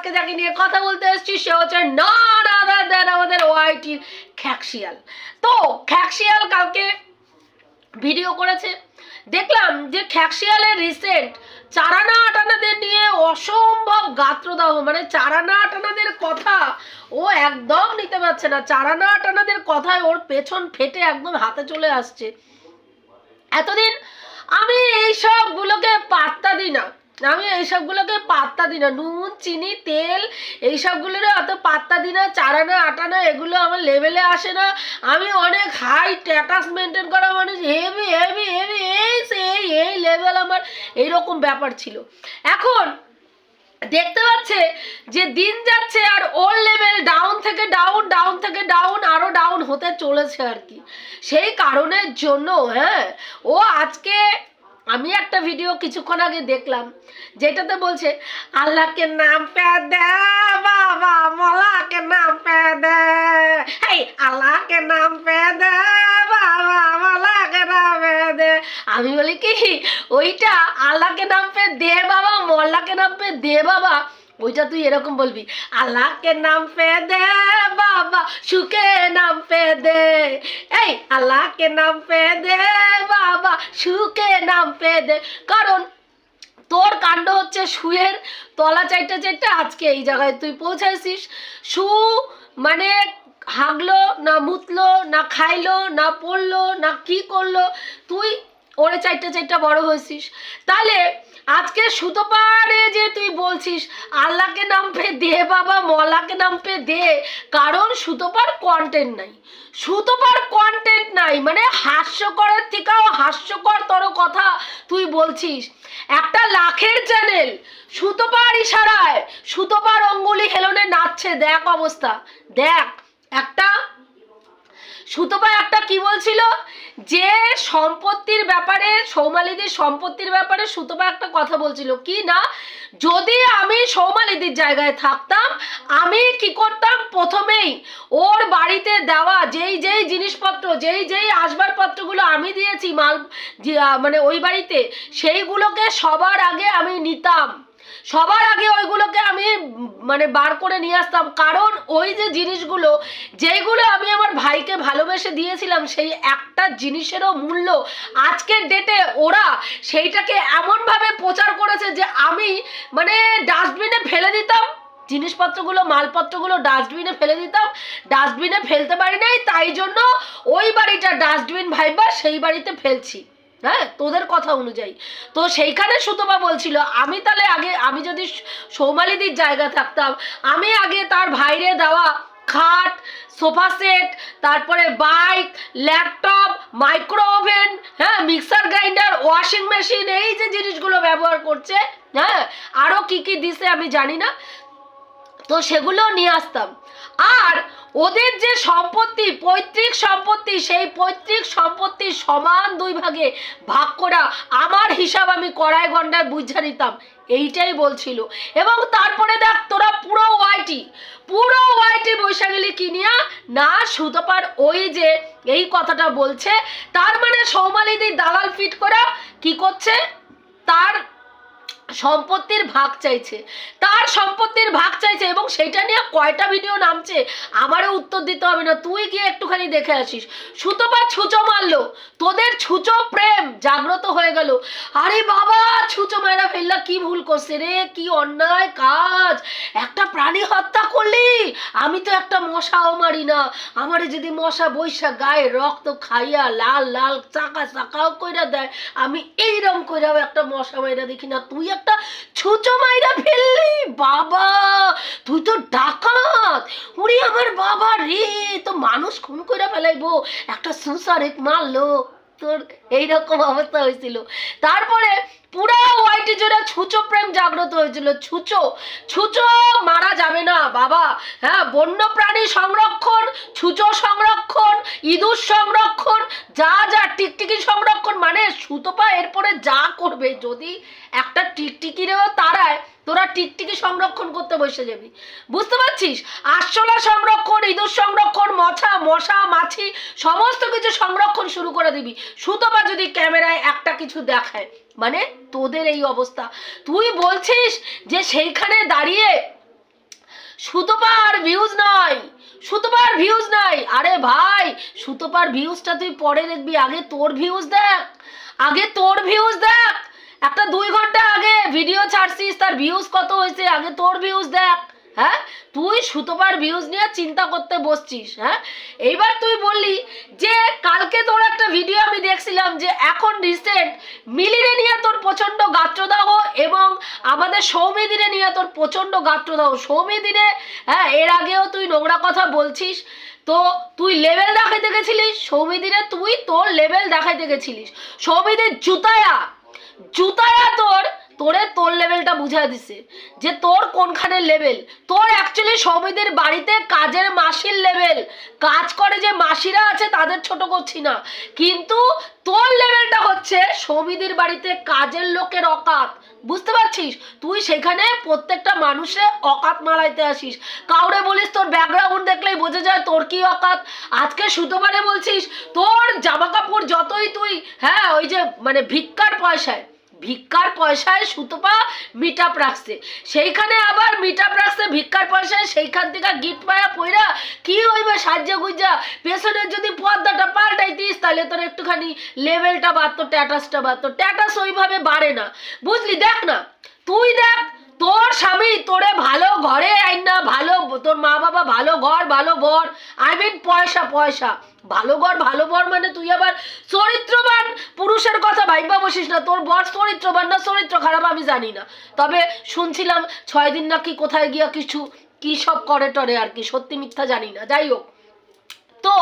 আজকে যাকে নিয়ে কথা বলতে এসেছি, সে হচ্ছে নন আদার দেন আমাদের ওয়াইটির খ্যাকশিয়াল তো খ্যাকশিয়াল কালকে ভিডিও করেছে। দেখলাম যে খ্যাকশিয়ালের রিসেন্ট চারানা আটানাদের নিয়ে অসম্ভব গাত্রদাহ। মানে চারানা আটানাদের কথা ও একদম নিতে পারছে না। চারানা আটানাদের কথায় ওর পেছন ফেটে একদম হাতে চলে আসছে। এতদিন আমি এই সবগুলোকে পাত্তা দিই না। আমি এইসবগুলোকে পাত্তা দিই না। নুন, চিনি, তেল এইসবগুলোর অত পাত্তা দিই না, চারানা, আটানা, এগুলো আমার লেভেলে আসে না। আমি অনেক হাই স্ট্যাটাস মেনটেন করা মানুষ হেভি হেভি হেভি এই সেই, এই লেভেল আমার এইরকম ব্যাপার ছিল। এখন দেখতে পাচ্ছে যে দিন যাচ্ছে আর ওর লেভেল ডাউন থেকে ডাউন ডাউন থেকে ডাউন আরও ডাউন হতে চলেছে আর কি। সেই কারণের জন্য হ্যাঁ ও আজকে আমি একটা ভিডিও কিছুক্ষণ আগে দেখলাম, যেটাতে বলছে, আল্লাহকে নাম পে দে, বাবা মলাকে নাম পে দে এই আল্লাহকে নাম পে দে, বাবা মলাকে নাম পে আমি বলি কি, ওইটা আল্লাহকে নাম পে দে, বাবা মোল্লাকে নাম পে দে, বাবা। ওইটা তুই এরকম বলবি, আল্লাহকে নাম পে দে বাবা, সুখে নাম পে দে এই, আল্লাহকে নাম পে দে বাবা, সুখে নাম পে দে কারণ তোর কাণ্ড হচ্ছে শুয়ের তলা চাইটা চাইটা আজকে এই জায়গায় তুই পৌঁছাইছিস। শু মানে হাগলো, না মুতলো, না খাইলো, না পড়ল, না কি করল, তুই ওরে চারটা চারটা বড় হয়েছিস। তাহলে আজকে সুতোপারে যে তুই বলছিস, আল্লাহকে নাম পে দে বাবা মলাকে নাম পে দে, কারণ সুতোপার কন্টেন্ট নাই। সুতোপার কন্টেন্ট নাই মানে হাস্যকরের থেকেও হাস্যকর তর কথা তুই বলছিস। একটা লাখের চ্যানেল সুতোপার ইশারায় সুতোপার অঙ্গুলি হেলনে নাচছে, দেখ অবস্থা। দেখ, একটা সুতপা একটা কি বলছিল? যে সম্পত্তির ব্যাপারে, সৌমালিদির সম্পত্তির ব্যাপারে সুতপা একটা কথা বলছিল। কি না? যদি আমি সৌমালিদির জায়গায় থাকতাম, আমি কি করতাম? প্রথমেই ওর বাড়িতে দেওয়া যেই যেই জিনিসপত্র, যেই যেই আসবাবপত্রগুলো আমি দিয়েছি, মাল মানে ওই বাড়িতে, সেইগুলোকে সবার আগে আমি নিতাম। সবার আগে ওইগুলোকে আমি মানে বার করে নিয়ে আসতাম। কারণ ওই যে জিনিসগুলো, যেইগুলো আমি আমার ভাইকে ভালোবেসে দিয়েছিলাম, সেই একটা জিনিসেরও মূল্য আজকের ডেটে ওরা সেইটাকে এমনভাবে প্রচার করেছে যে আমি মানে ডাস্টবিনে ফেলে দিতাম। জিনিসপত্রগুলো, মালপত্রগুলো ডাস্টবিনে ফেলে দিতাম। ডাস্টবিনে ফেলতে পারি নাই তাই জন্য ওই বাড়িটা ডাস্টবিন ভাইবা সেই বাড়িতে ফেলছি। হ্যাঁ তোদের কথা অনুযায়ী। তো সেইখানে সুতপা বলছিল, আমি তাহলে আগে, আমি যদি সৌমালিদির জায়গা থাকতাম, আমি আগে তার ভাইরে দেওয়া খাট, সোফা সেট, তারপরে বাইক, ল্যাপটপ মাইক্রো ওভেন হ্যাঁ মিক্সার গ্রাইন্ডার, ওয়াশিং মেশিন, এই যে জিনিসগুলো ব্যবহার করছে হ্যাঁ আরও কি কি দিছে আমি জানি না। তো সেগুলো নিয়ে আসতাম। আর ওদের যে সম্পত্তি, পৈতৃক সম্পত্তি, সেই পৈতৃক সম্পত্তি সমান দুই ভাগে ভাগ করা আমার হিসাব আমি কড়াই ঘন্টায় বুঝা নিতাম। এইটাই বলছিল। এবং তারপরে দেখ, তোরা পুরো ওয়াইটি পুরো ওয়াইটি বৈশাখী কিনিয়া না সুতপার ওই যে এই কথাটা বলছে, তার মানে সৌমালিদি দালাল ফিট করা কি করছে? তার সম্পত্তির ভাগ চাইছে। তার সম্পত্তির ভাগ চাইছে এবং সেটা নিয়ে কয়টা ভিডিও নামছে, আমারও উত্তর দিতে হবে না। তুই গিয়ে একটুখানি দেখে আসিস। সুতপা ছুঁচো মারলো। তোদের ছুঁচো প্রেম, জাগ্রত হয়ে গেল। আরে বাবা, ছুঁচো মায়েরা ফেললা, কি ভুল করছে রে? কি অন্যায় কাজ? একটা প্রাণী হত্যা করলি? আমি তো একটা মশাও মারি না। আমারে যদি মশা বৈশা গায়ে রক্ত খাইয়া লাল লাল, চাকা, চাকাও কইরা দেয়, আমি এইরকম কইরাও একটা মশা মাইরা দেখি না। তুই একটা ছুঁচো মাইরা ফেললি, বাবা। তুই তো ডাকাত। উনি আমার বাবা রে, তো মানুষ খুন কইরা ফেলাইবো। একটা সুসারেক মারলো তোর এইরকম অবস্থা হয়েছিল। তারপরে পুরা ওয়াইটি জোড়া ছুঁচো প্রেম জাগ্রত হয়েছিল। ছুঁচো ছুঁচো মারা যাবে না, বাবা। হ্যাঁ বন্য প্রাণী সংরক্ষণ, ছুঁচো সংরক্ষণ, ইঁদুর সংরক্ষণ, যা যা, টিকটিকি সংরক্ষণ মানে সুতপা এরপরে যা করবে, যদি একটা টিকটিকিরেও তারায় তোরা টিকটিকি সংরক্ষণ করতে বসে যাবি। বুঝতে পারছিস? আরশোলা সংরক্ষণ, ইঁদুর সংরক্ষণ মশা মশা, মাছি, সমস্ত কিছু সংরক্ষণ শুরু করে দিবি। সুতপা যদি ক্যামেরায় একটা কিছু দেখায়। মানে তোদের এই অবস্থা। তুই বলছিস যে সেইখানে দাঁড়িয়ে সুতোপার ভিউজ নয় সুতোপার ভিউজ নাই। আরে ভাই, সুতোপার ভিউজটা তুই পরে দেখবি। আগে তোর ভিউজ দেখ। আগে তোর ভিউজ দেখ। একটা দুই ঘণ্টা আগে ভিডিও ছাড়ছিস, তার ভিউজ কত হয়েছে? আগে তোর ভিউজ দেখ হ্যাঁ? তুই সুতোপার ভিউজ নিয়ে চিন্তা করতে বসছিস হ্যাঁ? এইবার তুই বললি যে, কালকে তোর একটা ভিডিও আমি দেখছিলাম যে, এখন রিসেন্ট মিলিরে নিয়ে তোর প্রচণ্ড গাত্রদাহ এবং আমাদের সৌমিদিনে নিয়ে তোর প্রচণ্ড গাত্রদাহ। সৌমিদিনে হ্যাঁ এর আগেও তুই নোংরা কথা বলছিস। তো তুই লেভেল দেখাইতে গেছিলিস সৌমিদিনে তুই তোর লেভেল দেখাইতে গেছিলিস। সৌমিদের জুতায়া জুতায়া তোর, তোরে তোর লেভেলটা বুঝা দিছে। যে তোর কোনখানে লেভেল তোর অ্যাকচুয়ালি সৌমিদের বাড়িতে কাজের মাসির লেভেল কাজ করে যে মাসিরা আছে, তাদের ছোট করছি না। কিন্তু তোর লেভেলটা হচ্ছে সৌমিদির বাড়িতে কাজের লোকের অকাত। বুঝতে পারছিস? তুই সেখানে প্রত্যেকটা মানুষে অকাত মারাইতে আসিস। কাউরে বলিস তোর ব্যাকগ্রাউন্ড দেখলেই বোঝা যায় তোর কি অকাত। আজকে সুতোবারে বলছিস, তোর জামা কাপড় যতই তুই হ্যাঁ ওই যে মানে ভিক্ষার পয়সায় ভিক্ষার পয়সায় সুতোপা মিট আপ রাখছে। সেইখানে আবার মিট আপ রাখছে, ভিক্ষার পয়সায় সেইখান থেকে গিফট পায়া পইরা কি হইবে সাহায্য গুজা পেছনের যদি পর্দাটা পাল্টাই দিস তাহলে তোর একটুখানি লেভেলটা বাড়তো ট্যাটাসটা বাড়তো। ট্যাটাস ওইভাবে বাড়ে না। বুঝলি? দেখ না। তুই দেখ, তোর স্বামী তোরে ভালো ঘরে আইন না, ভালো তোর মা বাবা ভালো ঘর, ভালো বর। আই মিন পয়সা পয়সা। ভালো ঘর ভালো বর মানে তুই আবার চরিত্রবান। পুরুষের কথা ভাইবা বসিস না, তোর বর চরিত্রবান না, চরিত্র খারাপ আমি জানি না। তবে শুনছিলাম ছয় দিন নাকি কোথায় গিয়া কিছু, কি সব করে টরে আর কি, সত্যি মিথ্যা জানি না। যাই হোক। তো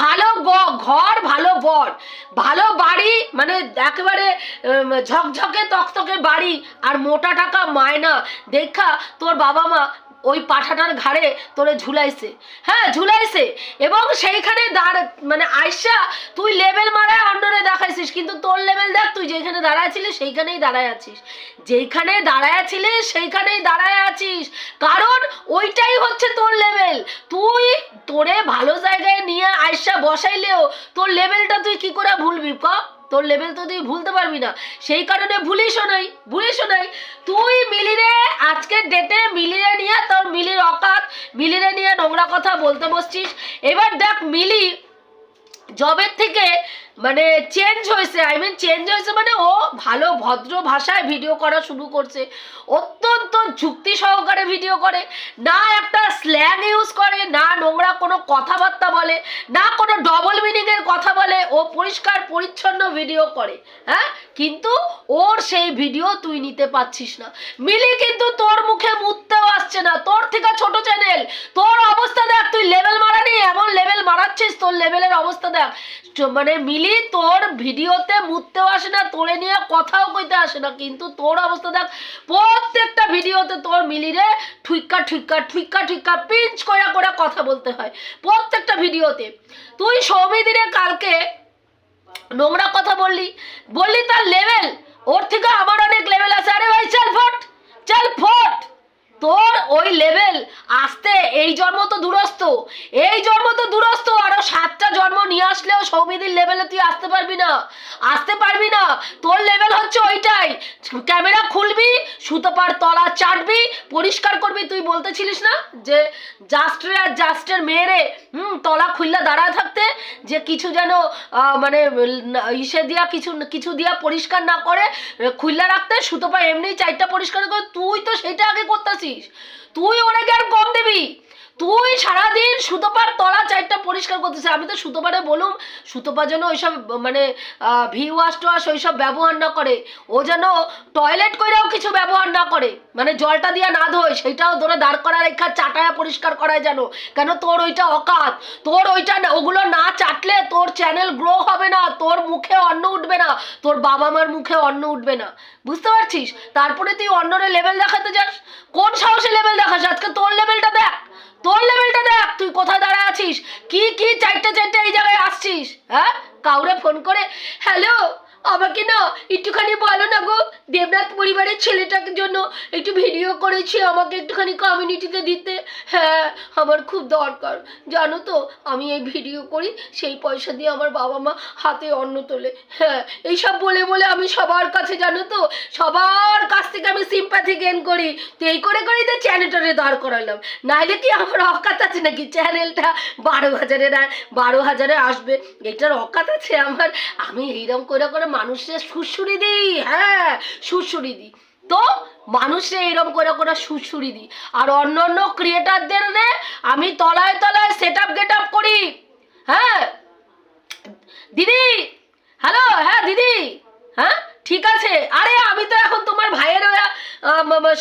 ভালো ঘর, ভালো বর, ভালো বাড়ি মানে একেবারে ঝকঝকে তকতকে বাড়ি আর মোটা টাকা মায়না। দেখা তোর বাবা মা ওই পাঠাটার ঘাড়ে তোরে ঝুলাইছে। হ্যাঁ ঝুলাইছে। এবং সেইখানে দাঁড় মানে আয়সা তুই লেভেল মারায় অন্যরে দেখাইছিস, কিন্তু তোর লেভেল দেখ, তুই যেখানে দাঁড়ায় ছিলিস, সেইখানেই দাঁড়ায় আছিস। যেখানে দাঁড়ায় ছিলিস, সেইখানেই দাঁড়ায় আছিস। কারণ ওইটাই হচ্ছে তোর লেভেল তুই তোরে ভালো জায়গায় নিয়ে আয়সা বসাইলেও তোর লেভেলটা তুই কি করে ক তোর লেভেল তো তুই ভুলতে পারবি না। সেই কারণে ভুলিসও নাই ভুলিসও নাই। তুই মিলিরে আজকের ডেটে মিলিরে নিয়ে তোর মিলির অকাত, মিলিরে নিয়ে নোংরা কথা বলতে বসছিস। এবার দেখ মিলি জবের থেকে মানে চেঞ্জ হয়েছে আই মিন চেঞ্জ হয়েছে মানে ও ভালো ভদ্র ভাষায় ভিডিও করা শুরু করছে। অত্যন্ত যুক্তি সহকারে ভিডিও করে, না একটা স্ল্যাং ইউজ করে, না নোংরা কোনো কথাবার্তা বলে, না কোনো ডবল মিনিংয়ের কথা বলে, ও পরিষ্কার পরিচ্ছন্ন ভিডিও করে হ্যাঁ? কিন্তু ওর সেই ভিডিও তুই নিতে পাচ্ছিস না। মিলি কিন্তু তোর মুখে মুততেও আসছে না, তোর থেকে ছোট চ্যানেল তোর অবস্থা দেখ, তুই লেভেল মারানি, এমন লেভেল মারাচ্ছিস, তোর লেভেলের অবস্থা দেখ। মানে মিলি তোর ভিডিওতে মুততেও আসে না, তোরে নিয়ে কথাও কইতে আসে না, কিন্তু তোর অবস্থা দেখ, প্রত্যেকটা ভিডিওতে তোর মিলিরে ঠুইক্কা ঠুইক্কা ঠুইক্কা ঠুইক্কা, পিঞ্চ কইরা করে কথা বলতে হয়, প্রত্যেকটা ভিডিওতে। তুই সৌমিদিনে কালকে নোংরা কথা বললি বললি তার লেভেল ওর থেকে আমার অনেক লেভেল আছে। আরে ভাই, চল ফট চল ফট। তোর ওই লেভেল আসতে এই জন্ম তো দূরস্থ। এই জন্ম তো দূরস্থ, আরও সাতটা জন্ম নিয়ে আসলেও সৌমিদির লেভেলে তুই আসতে পারবি না। আসতে পারবি না। তোর লেভেল হচ্ছে ওইটাই। ক্যামেরা খুলবি, সুতোপার তলা চাটবি, পরিষ্কার করবি। তুই বলতেছিলিস না যে জাস্টের আর জাস্টের মেয়েরে, হুম, তলা খুললা দাঁড়ায় থাকতে, যে কিছু যেন মানে ইসে দিয়া কিছু কিছু দিয়া পরিষ্কার না করে খুললা রাখতে, সুতোপা এমনি চারটা পরিষ্কার করে, তুই তো সেটা আগে করতেছিস তুই ওনাকে আর কম দিবি? তুই সারাদিন সুতোপার তলা চারটা পরিষ্কার করতেছিস, আমি তো সুতোপারে বলুম, সুতোপা যেন ওইসব মানে ভি ওয়াশ টোয়াশ ওইসব ব্যবহার না করে, ও যেন টয়লেট করেও কিছু ব্যবহার না করে মানে জলটা দিয়ে না ধোয়, সেইটাও ধরে দাঁড় করা রেখা, চাটায়া পরিষ্কার করায় যেন, কেন তোর ওইটা অকাত, তোর ওইটা ওগুলো না চাটলে তোর চ্যানেল গ্রো হবে না, তোর মুখে অন্ন উঠবে না, তোর বাবা মার মুখে অন্ন উঠবে না, বুঝতে পারছিস? তারপরে তুই অন্যরে লেভেল দেখাতে যাস, কোন সাহসে লেভেল দেখাস? আজকে তোর লেভেলটা দেখ। তোর লেভেলটা দেখ, তুই কোথায় দাঁড়া আছিস? কি কি চারটে চারটে এই জায়গায় আসছিস? হ্যাঁ? কাউরে ফোন করে হ্যালো আমাকে না একটুখানি বলো না গো। দেবনাথ পরিবারের ছেলেটার জন্য একটু ভিডিও করেছি আমাকে একটুখানি কমিউনিটিতে দিতে। হ্যাঁ আমার খুব দরকার। জানো তো, আমি এই ভিডিও করি, সেই পয়সা দিয়ে আমার বাবা মা হাতে অন্ন তোলে। হ্যাঁ এইসব বলে বলে আমি সবার কাছে, জানো তো, সবার কাছ থেকে আমি সিম্প্যাথি গেন করি। তো এই করে করেই তো চ্যানেলটারে দাঁড় করালাম। নাইলে কি আমার অকাত আছে নাকি? চ্যানেলটা বারো হাজারের আর বারো হাজারে আসবে। এটার অকাত আছে আমার। আমি এইরকম করে করে মানুষের সুরসুরি দিই হ্যাঁ সুরসুরি দিই। তো মানুষে এরম করে করে সুরসুরি দিই। আর অন্য অন্য ক্রিয়েটারদের রে আমি তলায় তলায় সেট আপ গেট আপ করি। হ্যাঁ দিদি হ্যালো হ্যাঁ দিদি হ্যাঁ? ঠিক আছে? আরে, আমি তো এখন তোমার ভাইয়ের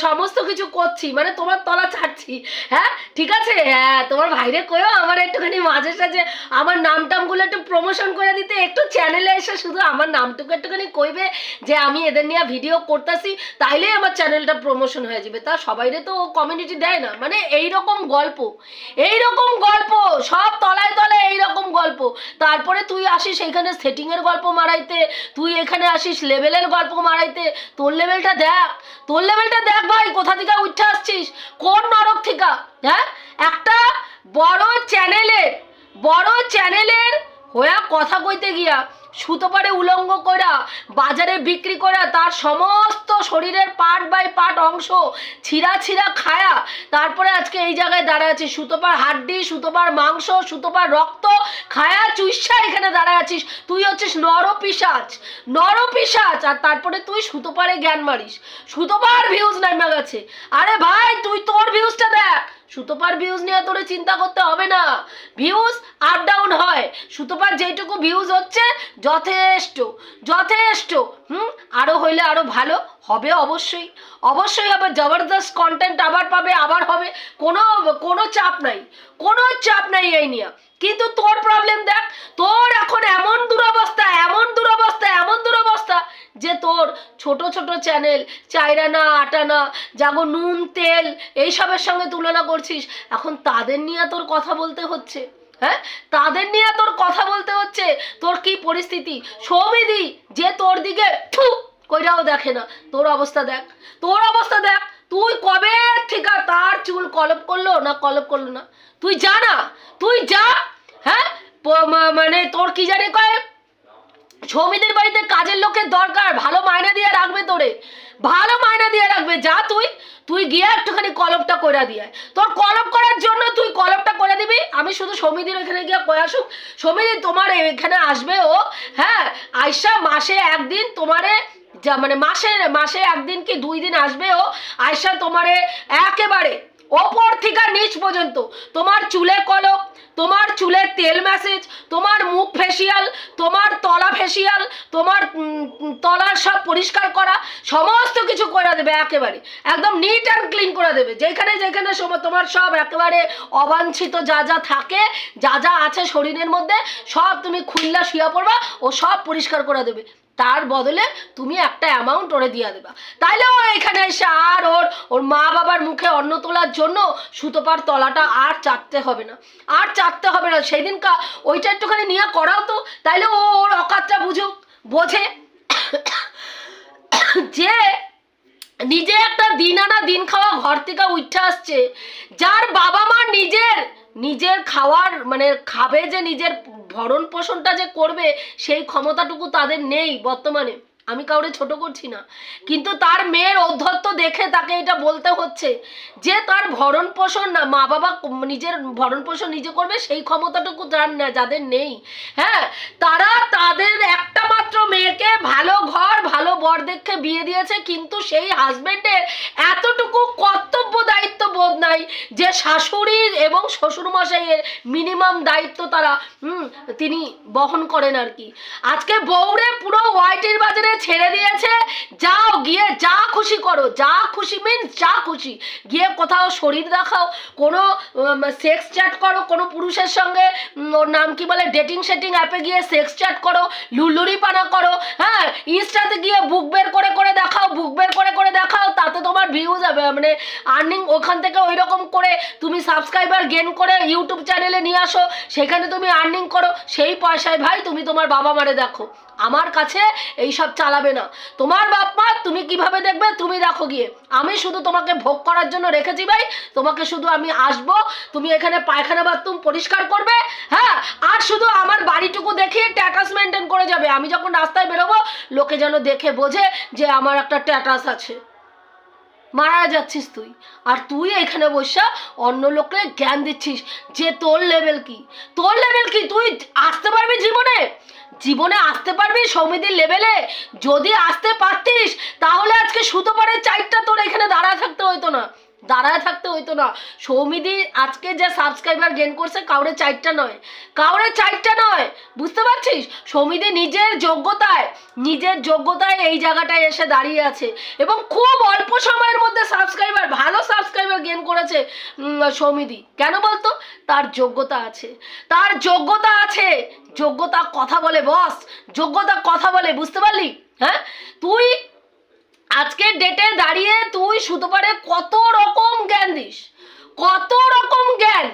সমস্ত কিছু করছি মানে তোমার তলা ছাড়ছি। হ্যাঁ? ঠিক আছে? হ্যাঁ তোমার ভাইরে কয়েও আমার একটুখানি মাঝে সাঝে আমার নাম টামগুলো একটু প্রমোশন করে দিতে। একটু চ্যানেলে এসে শুধু আমার নামটুকু একটুখানি কইবে যে, আমি এদের নিয়ে ভিডিও করতেছি, তাইলেই আমার চ্যানেলটা প্রমোশন হয়ে যাবে। তা সবাইরে তো কমিউনিটি দেয় না। মানে এই রকম গল্প এই রকম গল্প, সব তলায় তলায় এই রকম গল্প। তারপরে তুই আসিস এইখানে সেটিংয়ের গল্প মারাইতে, তুই এখানে আসিস লেভেলের গল্প মারাইতে। তোর লেভেলটা দেখ, তোর লেভেলটা দেখ ভাই, কোথা থেকে উঠে আসছিস? কোন নরক থেকে? হ্যাঁ? একটা বড় চ্যানেলের বড় চ্যানেলের হয়ে কথা কইতে গিয়া সুতো পারে উলঙ্গ করা বাজারে বিক্রি করা তার সমস্ত শরীরের পার্ট বাই পার্ট অংশ ছিঁড়া ছিঁড়া খায়া তারপরে আজকে এই জায়গায় দাঁড়ায় আছিস। সুতোপার হাড্ডি, সুতোপার মাংস, সুতোপার রক্ত খায়া চুইসা এখানে দাঁড়ায় আছিস। তুই হচ্ছিস নরপিসাচ নরপিসাচ আর তারপরে তুই সুতোপারে জ্ঞান মারিস। সুতোপার ভিউজ নামে গেছে। আরে ভাই, তুই তোর সুতোপার ভিউজ নিয়ে তোরে চিন্তা করতে হবে না। ভিউজ আপ ডাউন হয়। সুতোপার যেইটুকু ভিউজ হচ্ছে, যথেষ্ট যথেষ্ট। হুম? আরও হইলে আরও ভালো হবে অবশ্যই। অবশ্যই হবে, জবরদস্ত কন্টেন্ট আবার পাবে, আবার হবে। কোনো কোনো চাপ নাই। কোনো চাপ নাই এই নিয়ে। কিন্তু তোর প্রবলেম দেখ, তোর এখন এমন দুরবস্থা এমন দুরবস্থা এমন দুরবস্থা যে তোর ছোট ছোট চ্যানেল চাইরানা আটানা যাগো নুন, তেল, এইসবের সঙ্গে তুলনা করছিস। এখন তাদের নিয়ে তোর কথা বলতে হচ্ছে হ্যাঁ? তাদের নিয়ে তোর কথা বলতে হচ্ছে। তোর কি পরিস্থিতি? সৌমিদি, যে তোর দিকে কইরাও দেখে না। তোর অবস্থা দেখ, তোর অবস্থা দেখ। তুই কবে থেকে তার চুল কলপ করল না কলপ করল না? তুই যা না, তুই যা হ্যাঁ? মানে তোর কি জানে কয়? সৌমিদের বাড়িতে কাজের লোকের দরকার, ভালো মায়না দিয়ে রাখবে তোরে। ভালো মায়না দিয়ে রাখবে, যা তুই তুই গিয়ে একটুখানি কলপটা করে দিয়ে। তোর কলপ করার জন্য তুই কলপটা করে দিবি। আমি শুধু সমিতির ওখানে গিয়ে কয়ে আসুক। সমিতি তোমার এখানে আসবে ও হ্যাঁ? আয়সা মাসে একদিন তোমারে যা মানে মাসে মাসে একদিন কি দুই দিন আসবে ও? আয়সা তোমারে একেবারে ওপর থেকে নিচ পর্যন্ত, তোমার চুলে কলপ তোমার চুলে তেল ম্যাসেজ তোমার মুখ ফেসিয়াল তোমার তলা ফেসিয়াল তোমার তলার সব পরিষ্কার করা, সমস্ত কিছু করে দেবে একেবারে। একদম নিট অ্যান্ড ক্লিন করে দেবে। যেখানে যেখানে তোমার সব একেবারে অবাঞ্ছিত যা যা থাকে, যা যা আছে শরীরের মধ্যে, সব তুমি খুললা শুয়ে পড়বা, ও সব পরিষ্কার করে দেবে। তার বদলে তুমি একটা অ্যামাউন্ট ওরে দিয়ে দেবা। তাইলে ও এখানে এসে আর ওর ওর মা বাবার মুখে অন্ন তোলার জন্য সুতোপার তলাটা আর চাটতে হবে না। আর চাটতে হবে না সেই দিনকা ওইটা একটুখানি নিয়ে করাও তো, তাইলে ও ওর অকাতটা বুঝুক, বোঝে। যে নিজে একটা দিন আনা দিন খাওয়া ঘর থেকে উঠে আসছে, যার বাবা মা নিজের নিজের খাওয়ার মানে খাবে যে নিজের ভরণ পোষণটা যে করবে, সেই ক্ষমতাটুকু তাদের নেই বর্তমানে। আমি কাউরে ছোট করছি না। কিন্তু তার মেয়ের অধ্যত্ত দেখে তাকে এটা বলতে হচ্ছে যে, তার ভরণ পোষণ না মা বাবা নিজের ভরণ পোষণ নিজে করবে, সেই ক্ষমতাটুকু তার না, যাদের নেই। হ্যাঁ তারা তাদের একটা মাত্র মেয়েকে ভালো ঘর, ভালো বর দেখে বিয়ে দিয়েছে, কিন্তু সেই হাজবেন্ডের এতটুকু কর্তব্য দায়িত্ব বোধ নাই যে শাশুড়ির এবং শ্বশুর মশাইয়ের মিনিমাম দায়িত্ব তারা, হুম, তিনি বহন করেন আর কি। আজকে বউরে পুরো ওয়াইটির বাজারে ছেড়ে দিয়েছে, যাও গিয়ে যা খুশি করো, যা খুশি মিনস যা খুশি। গিয়ে কোথাও শরীর দেখাও, কোনো সেক্স চ্যাট করো, কোনো পুরুষের সঙ্গে ওর নাম কি বলে ডেটিং সেটিং অ্যাপে গিয়ে সেক্স চ্যাট করো, লুলুরি পানা করো হ্যাঁ ইনস্টাতে গিয়ে বুক বের করে করে দেখাও বুক বের করে করে দেখাও, তাতে তোমার ভিউজ হবে মানে আর্নিং ওখান থেকে ওই রকম করে তুমি সাবস্ক্রাইবার গেন করে ইউটিউব চ্যানেলে নিয়ে আসো, সেখানে তুমি আর্নিং করো, সেই পয়সায় ভাই তুমি তোমার বাবা মারে দেখো। আমার কাছে এইসব চালাবে না। তোমার বাপ মা তুমি কীভাবে দেখবে তুমি দেখো গিয়ে। আমি শুধু তোমাকে ভোগ করার জন্য রেখেছি ভাই। তোমাকে শুধু আমি আসব, তুমি এখানে পায়খানা বাথরুম পরিষ্কার করবে হ্যাঁ? আর শুধু আমার বাড়িটুকু দেখে ট্যাটাস মেনটেন করে যাবে। আমি যখন রাস্তায় বেরোবো, লোকে যেন দেখে বোঝে যে আমার একটা ট্যাটাস আছে। মারা যাচ্ছিস তুই। আর তুই এখানে বসে অন্য লোককে জ্ঞান দিচ্ছিস যে তোর লেভেল কি। তোর লেভেল কি? তুই আসতে পারবি জীবনে? জীবনে আসতে পারবি সমিতির লেভেলে যদি আসতে পারতিস, তাহলে আজকে সুতো পারে চাইটটা তোর এখানে দাঁড়া থাকতে হইতো না। দাঁড়ায় থাকতে হইতো না। সৌমিদি আজকে যে সাবস্ক্রাইবার গেন করছে, কাউরে চারটা নয়। কাউরে চারটা নয়। বুঝতে পারছিস? সৌমিদি নিজের যোগ্যতায় নিজের যোগ্যতায় এই জায়গাটায় এসে দাঁড়িয়ে আছে। এবং খুব অল্প সময়ের মধ্যে সাবস্ক্রাইবার ভালো সাবস্ক্রাইবার গেন করেছে সৌমিদি। কেন বলতো? তার যোগ্যতা আছে। তার যোগ্যতা আছে। যোগ্যতা কথা বলে বস যোগ্যতা কথা বলে, বুঝতে পারলি? হ্যাঁ? তুই আজকের ডেটে দাঁড়িয়ে তুই শুধু সুতোপারে কত রকম জ্ঞান দিস? কত রকম জ্ঞান?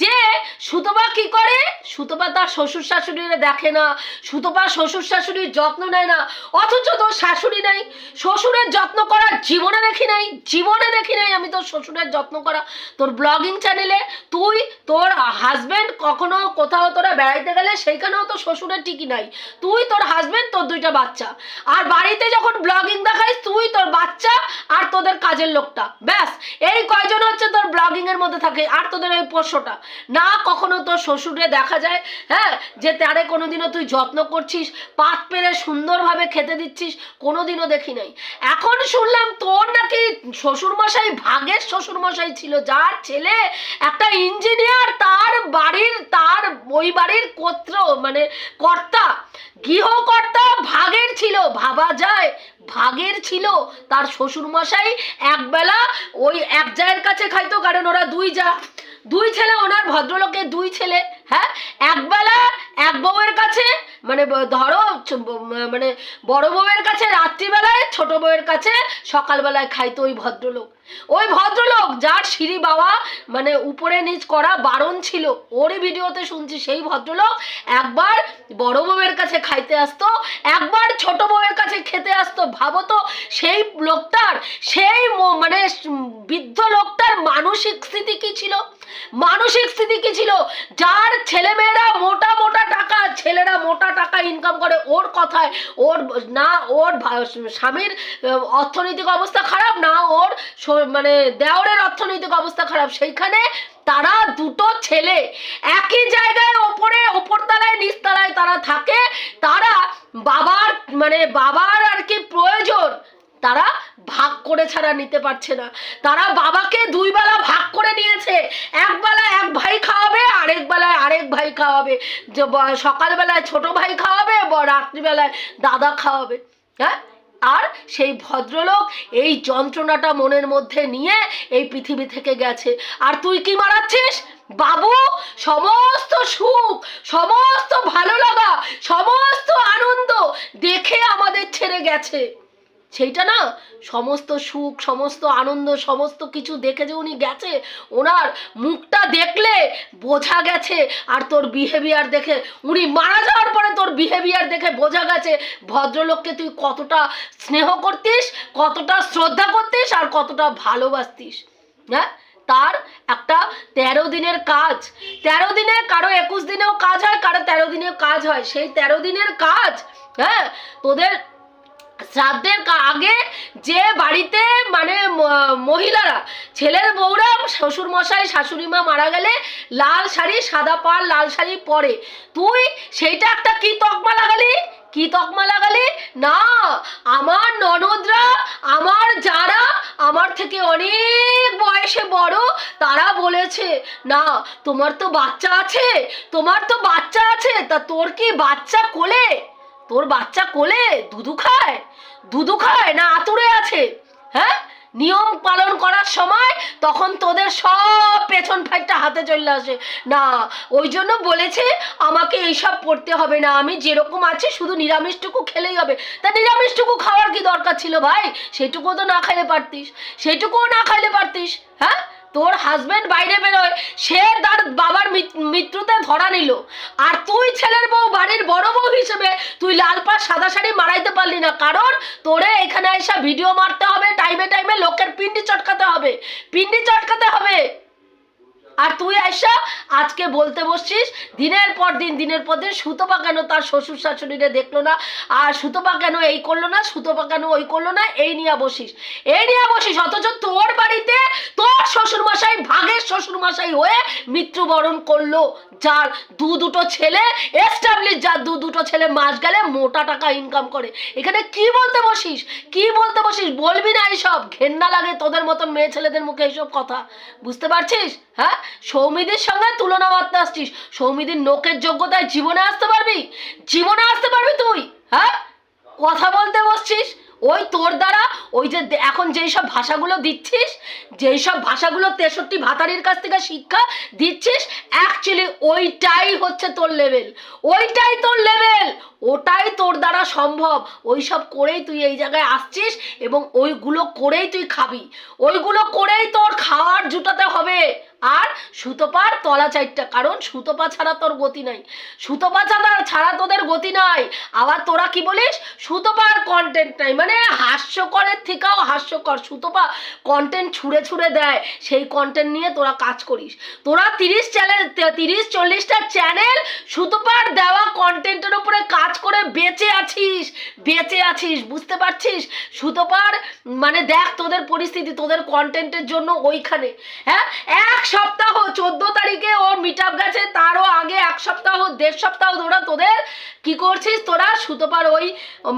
যে সুতপা কি করে? সুতপা তার শ্বশুর শাশুড়িরে দেখে না। সুতপা শ্বশুর শাশুড়ির যত্ন নেয় না। অথচ তোর শাশুড়ি নাই। শ্বশুরের যত্ন করা জীবনে দেখি নাই। জীবনে দেখি নাই আমি তোর শ্বশুরের যত্ন করা। তোর ব্লগিং চ্যানেলে তুই তোর হাজবেন্ড কখনো কোথাও তোরা বেড়াইতে গেলে সেইখানেও তো শ্বশুরের টিকি নাই। তুই তোর হাজবেন্ড তোর দুইটা বাচ্চা। আর বাড়িতে যখন ব্লগিং দেখাইস, তুই তোর বাচ্চা আর তোদের কাজের লোকটা। ব্যাস, এই কয়জন হচ্ছে তোর ব্লগিং এর মধ্যে থাকে। আর তোদের ওই পোষ্যটা। না কখনো তোর শ্বশুরে দেখা যায় হ্যাঁ যে তারে কোনোদিনও তুই যত্ন করছিস, পাত পেরে সুন্দরভাবে খেতে দিচ্ছিস, কোনোদিনও দেখি নাই। এখন শুনলাম তোর নাকি শ্বশুরমশাই, ভাগের শ্বশুরমশাই ছিল, যার ছেলে একটা ইঞ্জিনিয়ার, তার বাড়ির, তার ওই বাড়ির কোত্র মানে কর্তা, গৃহকর্তা ভাগের ছিল, ভাবা যায়, ভাগের ছিল। তার শ্বশুরমশাই একবেলা ওই এক জায়ের কাছে খাইতো, কারণ ওরা দুই যা। দুই ছেলে ওনার ভদ্রলোকের দুই ছেলে হ্যাঁ? একবেলা এক বউয়ের কাছে মানে ধরো মানে বড় বউয়ের কাছে, রাত্রিবেলায় ছোট বউয়ের কাছে, সকালবেলায় খাইতো ওই ভদ্রলোক। ওই ভদ্রলোক যার সিঁড়ি বাবা মানে উপরে নিচ করা বারণ ছিল, ওরই ভিডিওতে শুনছি, সেই ভদ্রলোক একবার বড় বউয়ের কাছে খাইতে আসতো, একবার ছোট বউয়ের কাছে খেতে আসতো, ভাবো তো, সেই লোকটার, সেই মানে বৃদ্ধ লোকটার মানসিক স্থিতি কি ছিল? মানসিক স্থিতি কি ছিল? যার ছেলেমেয়েরা মোটা মোটা টাকা, ছেলেরা মোটা টাকা ইনকাম করে, ওর কথায়, ওর না, ওর স্বামীর অর্থনৈতিক অবস্থা খারাপ, না ওর মানে দেওরের অর্থনৈতিক অবস্থা খারাপ, সেইখানে তারা দুটো ছেলে, একই জায়গায় ওপরে ওপরতলায় নিচতলায় তারা থাকে, তারা বাবার মানে বাবার আর কি প্রয়োজন, তারা ভাগ করে ছাড়া নিতে পারছে না। তারা বাবাকে দুই বেলা ভাগ করে নিয়েছে। এক বেলা এক ভাই খাওয়াবে, আরেক বেলায় আরেক ভাই খাওয়াবে। যে সকালবেলায় ছোট ভাই খাওয়াবে রাত্রিবেলায় দাদা খাওয়াবে। হ্যাঁ? আর সেই ভদ্রলোক এই যন্ত্রণাটা মনের মধ্যে নিয়ে এই পৃথিবী থেকে গেছে। আর তুই কি মারাচ্ছিস? বাবু, সমস্ত সুখ, সমস্ত ভালো লাগা, সমস্ত আনন্দ দেখে আমাদের ছেড়ে গেছে। সেইটা না সমস্ত সুখ, সমস্ত আনন্দ, সমস্ত কিছু দেখে যে উনি গেছে, ওনার মুখটা দেখলে বোঝা গেছে আর তোর বিহেভিয়ার দেখে। উনি মারা যাওয়ার পরে তোর বিহেভিয়ার দেখে বোঝা গেছে, ভদ্রলোককে তুই কতটা স্নেহ করতিস, কতটা শ্রদ্ধা করতিস আর কতটা ভালোবাসতিস। হ্যাঁ? তার একটা তেরো দিনের কাজ। তেরো দিনে কারও একুশ দিনেও কাজ হয়, কারও তেরো দিনেও কাজ হয়। সেই তেরো দিনের কাজ হ্যাঁ? তোদের শ্রাদ্ধের আগে যে বাড়িতে মানে মহিলারা, ছেলের বউরা, শ্বশুর মশাই, শাশুড়ি মা মারা গেলে লাল শাড়ি, সাদা পাড়, লাল শাড়ি পরে। তুই সেইটা একটা কি তকমা লাগালি? কি তকমা লাগালি? না, আমার ননদরা, আমার যারা, আমার থেকে অনেক বয়সে বড়, তারা বলেছে, না, তোমার তো বাচ্চা আছে, তোমার তো বাচ্চা আছে, তা তোর কি বাচ্চা কোলে? তোর বাচ্চা কোলে দুধু খায়? দুধু খায় না আতুরে আছে? হ্যাঁ? নিয়ম পালন করার সময় তখন তোদের সব পেছন ফাইটটা হাতে চলে আসে। না, ওই জন্য বলেছে আমাকে এইসব পড়তে হবে না। আমি যেরকম আছি শুধু নিরামিষটুকু খেলেই হবে। তা নিরামিষটুকু খাওয়ার কি দরকার ছিল ভাই? সেটুকুও তো না খাইলে পারতিস। সেটুকুও না খাইলে পারতিস। হ্যাঁ? তোর হাজবেন্ড বাইরে বেরোয়, সে তার বাবার মৃত্যুতে ধরা নিল। আর তুই ছেলের বউ, বাড়ির বড় বউ হিসেবে তুই লাল পাড়, সাদা শাড়ি মারাইতে পারলি না। কারণ তোরে এখানে এসে ভিডিও মারতে হবে টাইমে টাইমে লোকের পিন্ডি চটকাতে হবে। পিন্ডি চটকাতে হবে। আর তুই আইসা আজকে বলতে বসছিস, দিনের পর দিন, দিনের পর দিন সুতপা কেন তার শ্বশুর শাশুড়িরে দেখল না? আর সুতপা কেন এই করল না? সুতপা কেন ওই করল না? এই নিয়ে বসিস। এই নিয়ে বসিস, অথচ তোর বাড়িতে তোর শ্বশুর মশাই ভাগের শ্বশুর মশাই হয়ে মৃত্যুবরণ করল। যার দু দুটো ছেলে এস্টাবলিশ যার দু দুটো ছেলে মাস গেলে মোটা টাকা ইনকাম করে। এখানে কি বলতে বসিস? কি বলতে বসিস? বলবি না এইসব। ঘেন্না লাগে তোদের মতন মেয়ে ছেলেদের মুখে এইসব কথা। বুঝতে পারছিস? হ্যাঁ? সৌমিদির সঙ্গে তুলনা মারতে আসছিস। সৌমিদির নোকের যোগ্যতায় জীবনে আসতে পারবি? জীবনে আসতে পারবি তুই হ্যাঁ? কথা বলতে বসছিস? ওই তোর দ্বারা ওই যে এখন যেই সব ভাষাগুলো দিচ্ছিস, যেই সব ভাষাগুলো তেষট্টি ভাতারির কাছ থেকে শিক্ষা দিচ্ছিস অ্যাকচুয়ালি ওইটাই হচ্ছে তোর লেভেল ওইটাই তোর লেভেল ওটাই তোর দ্বারা সম্ভব। ওই সব করেই তুই এই জায়গায় আসছিস এবং ওইগুলো করেই তুই খাবি। ওইগুলো করেই তোর খাওয়ার জুটাতে হবে। আর সুতোপার তলা চাইটটা কারণ সুতোপা ছাড়া তোর গতি নাই। সুতোপা ছাড়া ছাড়া তোদের গতি নাই। আবার তোরা কি বলিস? সুতোপার কন্টেন্ট নাই। মানে হাস্যকরের থেকেও হাস্যকর। সুতোপা কন্টেন্ট ছুঁড়ে ছুঁড়ে দেয়। সেই কন্টেন্ট নিয়ে তোরা কাজ করিস। তোরা তিরিশ চ্যানেল তিরিশ চল্লিশটা চ্যানেল সুতোপার দেওয়া কন্টেন্টের উপরে কাজ করে বেঁচে আছিস। বেঁচে আছিস। বুঝতে পারছিস? সুতোপার মানে দেখ তোদের পরিস্থিতি, তোদের কন্টেন্টের জন্য ওইখানে। হ্যাঁ? এক সপ্তাহ, চোদ্দ তারিখে ওর মিট আপ গেছে, তারও আগে এক সপ্তাহ, দেড় সপ্তাহ তোরা তোদের কি করছিস তোরা? সুতোপার ওই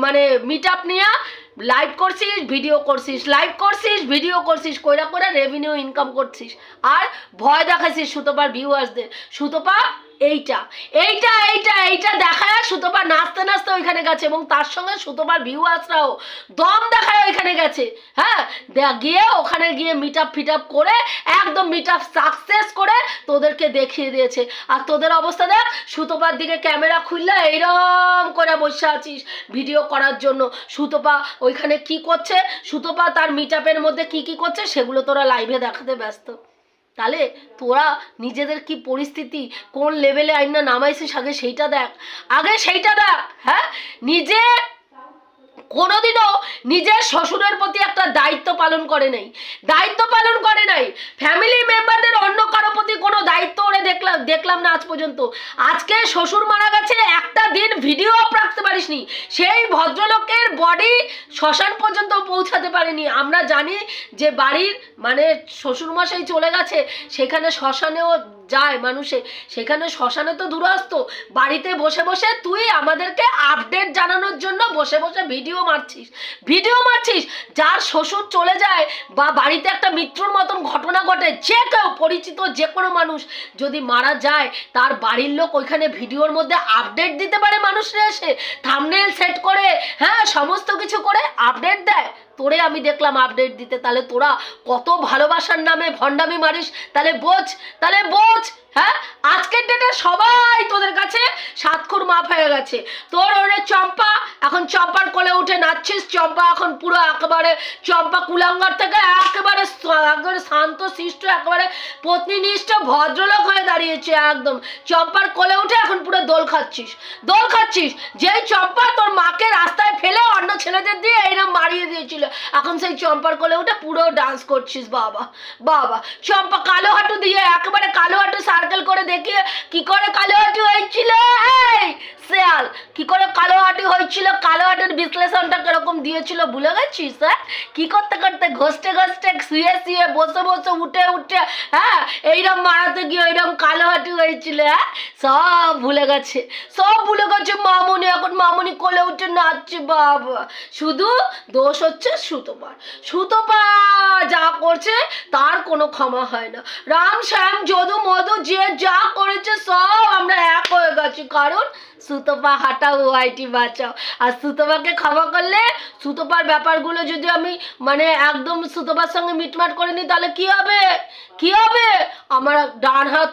মানে মিট আপ নিয়ে লাইভ করছিস ভিডিও করছিস লাইভ করছিস ভিডিও করছিস, কইরা করে রেভিনিউ ইনকাম করছিস। আর ভয় দেখাছিস সুতোপার ভিউয়ার্সদের সুতোপা এইটা এইটা এইটা এইটা দেখায় সুতোপা নাচতে নাচতে ওইখানে গেছে এবং তার সঙ্গে সুতোপার ভিউয়ার্সরাও দম দেখায় ওইখানে গেছে হ্যাঁ? গিয়ে ওখানে গিয়ে মিট আপ ফিট আপ করে, একদম মিট আপ সাকসেস করে তোদেরকে দেখিয়ে দিয়েছে। আর তোদের অবস্থা দেখ, সুতোপার দিকে ক্যামেরা খুললে এইরকম করে বসে আছিস ভিডিও করার জন্য। সুতোপা ওইখানে কি করছে? সুতোপা তার মিট আপের মধ্যে কি কি করছে? সেগুলো তোরা লাইভে দেখাতে ব্যস্ত। তাহলে তোরা নিজেদের কি পরিস্থিতি, কোন লেভেলে আইন না নামাইছিস আগে সেইটা দেখ। আগে সেইটা দেখ হ্যাঁ? নিজে কোনোদিনও নিজের শ্বশুরের প্রতি একটা দায়িত্ব পালন করে নাই। দায়িত্ব পালন করে নাই। ফ্যামিলি মেম্বারদের অন্য কারও প্রতি কোনো দায়িত্ব ওরে দেখলাম দেখলাম না আজ পর্যন্ত। আজকে শ্বশুর মারা গেছে, একটা দিন ভিডিও রাখতে পারিসনি। সেই ভদ্রলোকের বডি শ্মশান পর্যন্ত পৌঁছাতে পারেনি। আমরা জানি যে বাড়ির মানে শ্বশুরমশাই চলে গেছে, সেখানে শ্মশানেও যায় মানুষে সেখানে শ্মশানে তো দূরস্থ। বাড়িতে বসে বসে তুই আমাদেরকে আপডেট জানানোর জন্য বসে বসে ভিডিও মারছিস। ভিডিও মারছিস, যার শ্বশুর চলে যায় বা বাড়িতে একটা মৃত্যুর মতন ঘটনা ঘটে, যে কেউ পরিচিত যে কোনো মানুষ যদি মারা যায়, তার বাড়ির লোক ওইখানে ভিডিওর মধ্যে আপডেট দিতে পারে মানুষরা এসে থামনেল সেট করে হ্যাঁ সমস্ত কিছু করে আপডেট দেয়। তোরে আমি দেখলাম আপডেট দিতে। তাহলে তোরা কত ভালোবাসার নামে ভণ্ডামি মারিস? তাহলে বোঝ তাহলে বোঝ হ্যাঁ? আজকের ডেটে সবাই তোদের কাছে সাতখুর মাফ হয়ে গেছে। তোর ওরে চম্পা এখন চম্পার কোলে উঠে নাচছিস, চম্পা এখন পুরো একেবারে, চম্পা কুলাঙ্গার থেকে একেবারে একেবারে শান্ত, শিষ্ট, একেবারে পত্নীনিষ্ঠ ভদ্রলোক হয়ে দাঁড়িয়েছে একদম। চম্পার কোলে উঠে এখন পুরো দোল খাচ্ছিস দোল খাচ্ছিস। যেই চম্পা তোর মাকে রাস্তায় ফেলে অন্য ছেলেদের দিয়ে এইরকম মারিয়ে দিয়েছিল, এখন সেই চম্পার কোলে উঠে পুরো ডান্স করছিস, বাবা বাবা। চম্পা কালো হাঁটু দিয়ে একেবারে কালো হাঁটু সার্কেল করে দেখিয়ে, কি করে কালো হাঁটু হয়েছিল শেয়াল, কি করে কালো হাঁটু হয়েছিল কালো হাঁটুর বিশ্লেষণটা কীরকম দিয়েছিল ভুলে গেছিস হ্যাঁ? কি করতে করতে ঘষতে ঘষতে শুয়ে শুয়ে বসে বসে উঠে উঠে হ্যাঁ? এইরকম মারাতে গিয়ে ওইরকম কালো হাঁটু হয়েছিল হ্যাঁ? সব ভুলে গেছে, সব ভুলে গেছে মামুনি, এখন মামুনি কোলে উঠে নাচছে, বাবা। শুধু দোষ হচ্ছে সুতোপার সুতোপা যা করছে তার কোনো ক্ষমা হয় না। রাম শ্যাম, যদু মধু, যে যা করেছে সব আমরা এক হয়ে গেছি। কারণ সুতোপা, হাঁটাও ওয়াইটি বাঁচাও। আর সুতোপাকে ক্ষমা করলে সুতোপার ব্যাপারগুলো যদি আমি মানে একদম সুতোপার সঙ্গে মিটমাট করে নিই, তাহলে কি হবে? কি হবে? আমার ডান হাত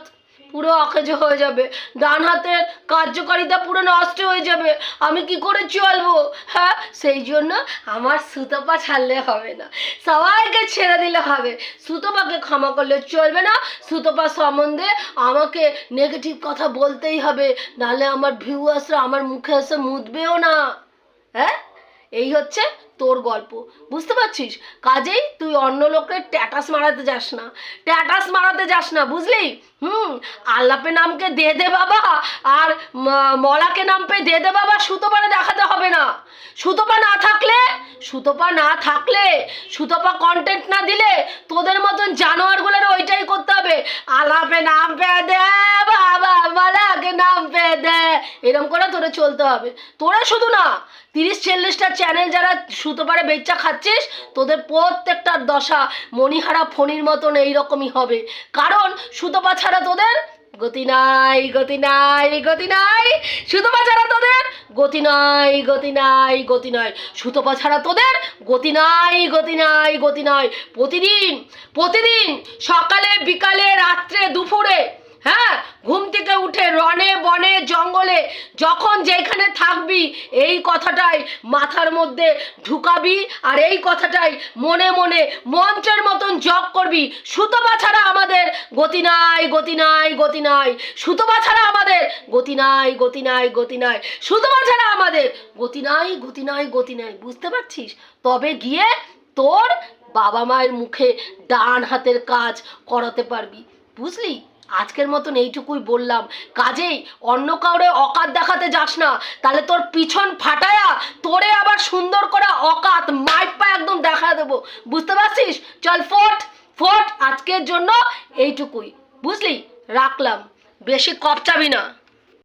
পুরো অকেজ হয়ে যাবে। ডান হাতের কার্যকারিতা পুরো নষ্ট হয়ে যাবে। আমি কি করে চলবো? হ্যাঁ সেই জন্য আমার সুতপা ছাড়লে হবে না। সবাইকে ছেড়ে দিলে হবে। সুতপাকে ক্ষমা করলে চলবে না। সুতপা সম্বন্ধে আমাকে নেগেটিভ কথা বলতেই হবে। নাহলে আমার ভিউ ভিউয়ার্সরা আমার মুখে এসে মুদবেও না। হ্যাঁ? এই হচ্ছে তোর গল্প। বুঝতে পারছিস? কাজেই তুই অন্য লোকের ট্যাটাস মারাতে যাস না। ট্যাটাস মারাতে যাস না, বুঝলি? হুম আল্লাপে নামকে দে দে বাবা, আর মলাকে নাম পেয়ে দে দে বাবা সুতো পারে দেখাতে হবে না। সুতোপা না থাকলে, সুতোপা না থাকলে, সুতোপা কন্টেন্ট না দিলে তোদের মতন জানোয়ারগুলোর ওইটাই করতে হবে। আলাপে নাম পে দে, বাবা মলাকে নাম পে দে। এরকম করে তোরে চলতে হবে। তোরা শুধু না, তিরিশ চল্লিশটা চ্যানেল যারা সুতোপারে বেচা খাচ্ছিস, তোদের প্রত্যেকটার দশা মণিহারা ফণির মতন এইরকমই হবে। কারণ সুতোপা ছাড়া তোদের গতি নাই গতি নাই গতি নাই। সুতোপা ছাড়া তোদের গতি নাই গতি নাই গতি নাই। সুতোপা ছাড়া তোদের গতি নাই গতি নাই গতি নাই। প্রতিদিন প্রতিদিন সকালে, বিকালে রাত্রে যখন যেখানে থাকবি, এই কথাটাই মাথার মধ্যে ঢুকাবি আর এই কথাটাই মনে মনে মঞ্চের মতন জপ করবি। সুতপা ছাড়া আমাদের গতি নাই গতি নাই গতি নাই। সুতপা ছাড়া আমাদের গতি নাই গতি নাই গতি নাই। সুতপা ছাড়া আমাদের গতি নাই গতি নাই গতি নাই। বুঝতে পারছিস? তবে গিয়ে তোর বাবা মায়ের মুখে ডান হাতের কাজ করাতে পারবি। বুঝলি? আজকের মতন এইটুকুই বললাম। কাজেই অন্য কাউরে অকাত দেখাতে যাস না। তাহলে তোর পিছন ফাটায়া তোরে আবার সুন্দর করে অকাত মাইক পা একদম দেখা দেবো। বুঝতে পারছিস? চল ফোট ফোট, আজকের জন্য এইটুকুই। বুঝলি? রাখলাম। বেশি কপচাবি না।